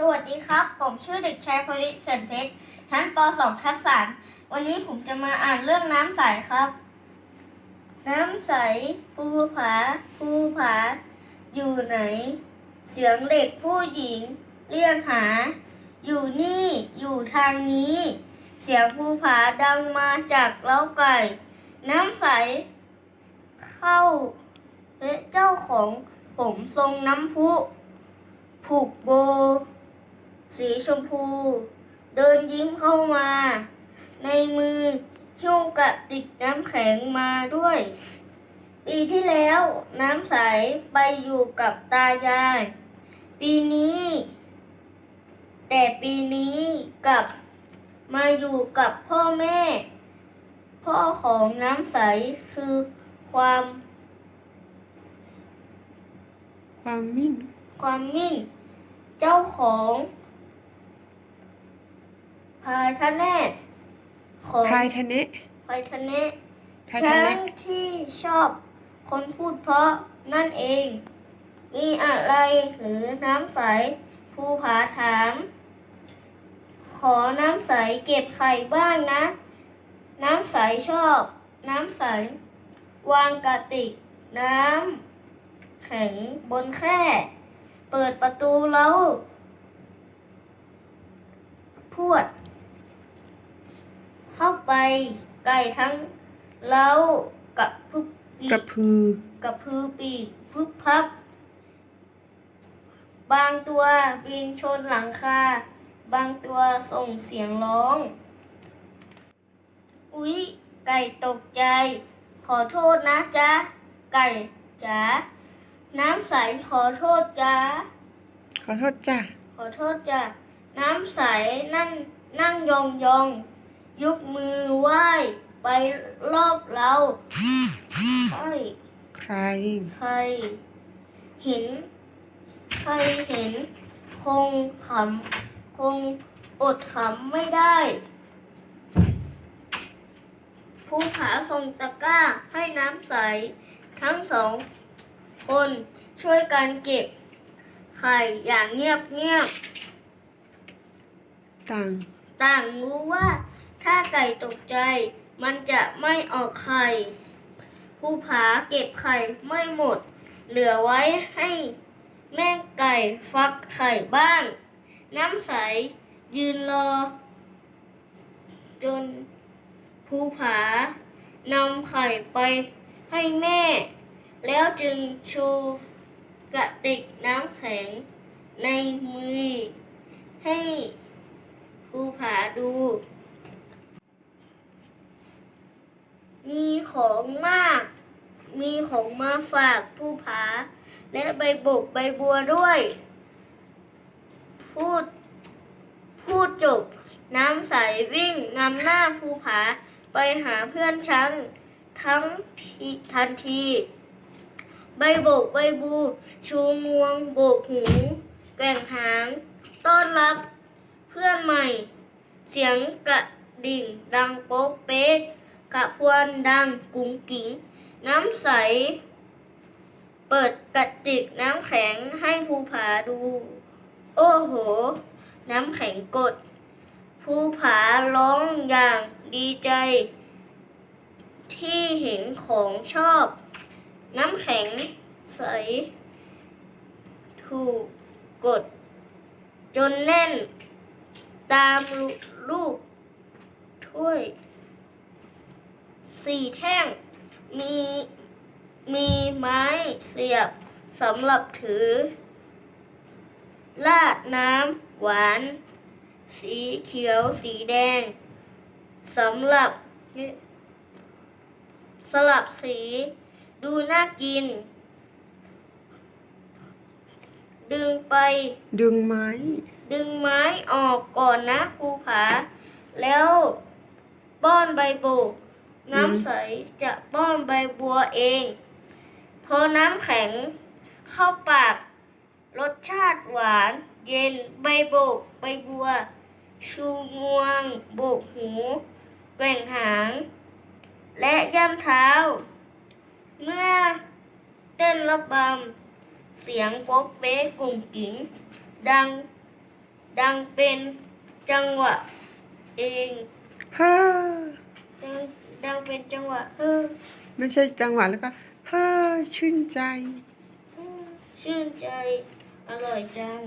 สวัสดีครับ ผมชื่อเด็กชายพลิตเขื่อนเพชร ชั้นป .2 ทับสามวันนี้ผมจะมาอ่านเรื่องน้ำใสครับ น้ำใส ภูผา ภูผา อยู่ไหน เสียงเด็กผู้หญิง เรียกหา อยู่นี่ อยู่ทางนี้ เสียงภูผาดังมาจากเล้าไก่ น้ำใส เข้าเจ้าของผมทรงน้ำพุผูกโบ สีชมพู เดินยิ้มเข้ามา ในมือหิ้วกระติกน้ำแข็งมาด้วยปีที่แล้วน้ำใสไปอยู่กับตายาย ปีนี้ แต่ปีนี้กลับมาอยู่กับพ่อแม่ พ่อของน้ำใสคือความความมิ่ง ความมิ่ง เจ้าของ พายทะเนศของพรายทะเนะพายทะเนศพรายช้าทะเนะงที่ชอบคนพูดเพราะนั่นเอง มีอะไรหรือน้ำใสภูผาถาม ขอน้ำใสเก็บไข่บ้างนะ น้ำใสชอบ น้ำใส วางกระติก น้ำแข็งบนแคร่เปิดประตูแล้ว พวด เข้าไปไก่ทั้งเล้ากับพึกปีกระกพือ กับพือปีกพึบพับ บางตัวบินชนหลังคา บางตัวส่งเสียงร้อง อุ๊ย ไก่ตกใจ ขอโทษนะจ๊ะ ไก่จ๋าน้ำใสขอโทษจ้าขอโทษจ้ะ ขอโทษจ้ะ น้ำใสนั่งนั่งยองยองๆ ยกมือไหว้ไปรอบเราใช่ใคร ใคร เห็น ใครเห็น คงขำคงอดขำไม่ได้ภูผาส่งตะกร้าให้น้ำใส ทั้งสองคนช่วยกันเก็บ ไข่อย่างเงียบเงียบๆต่าง ต่างรู้ว่า ถ้าไก่ตกใจ มันจะไม่ออกไข่ภูผาเก็บไข่ไม่หมด เหลือไว้ให้แม่ไก่ฟักไข่บ้าง น้ำใสยืนรอ จนภูผานำไข่ไปให้แม่ แล้วจึงชูกระติกน้ำแข็ง ในมือ ให้ภูผาดู มีของมาก มีของมาฝากภูผา และใบบกใบบัวด้วย พูด พูดจบ น้ำใสวิ่งนำหน้าภูผาไปหาเพื่อนช้างทั้งทันที ใบโบกใบบู ชูงวงโบกหู แก่งหาง ต้อนรับเพื่อนใหม่ เสียงกระดิ่งดังโป๊กเป๊ก กระพวนดังกุ้งกิ้ง น้ำใส เปิดกระติกน้ำแข็งให้ภูผาดู โอ้โห น้ำแข็งกด ภูผาร้องอย่างดีใจ ที่เห็นของชอบ น้ำแข็งใส ถูกกด จนแน่น ตามรูปถ้วย สี่แท่ง มีมีไม้เสียบสำหรับถือ ลาดน้ำหวาน สีเขียวสีแดงสำหรับสลับสีดูน่ากิน ดึงไป ดึงไม้ ดึงไม้ออกก่อนนะภูผา แล้วป้อนใบโบก น้ำใสจะป้อนใบบัวเอง พอน้ำแข็งเข้าปาก รสชาติหวาน เย็นใบโบก ใบบัว ชูงวง โบกหู แกว่งหาง และย่ำเท้า เมื่อเต้นระบำเสียงโป๊กเป๊กกุ่งกิ้งดัง ดังเป็นจังหวะเองฮ่าดัง ดังเป็นจังหวะเออไม่ใช่จังหวะแล้วก็ฮ่าชื่นใจ ชื่นใจ อร่อยจัง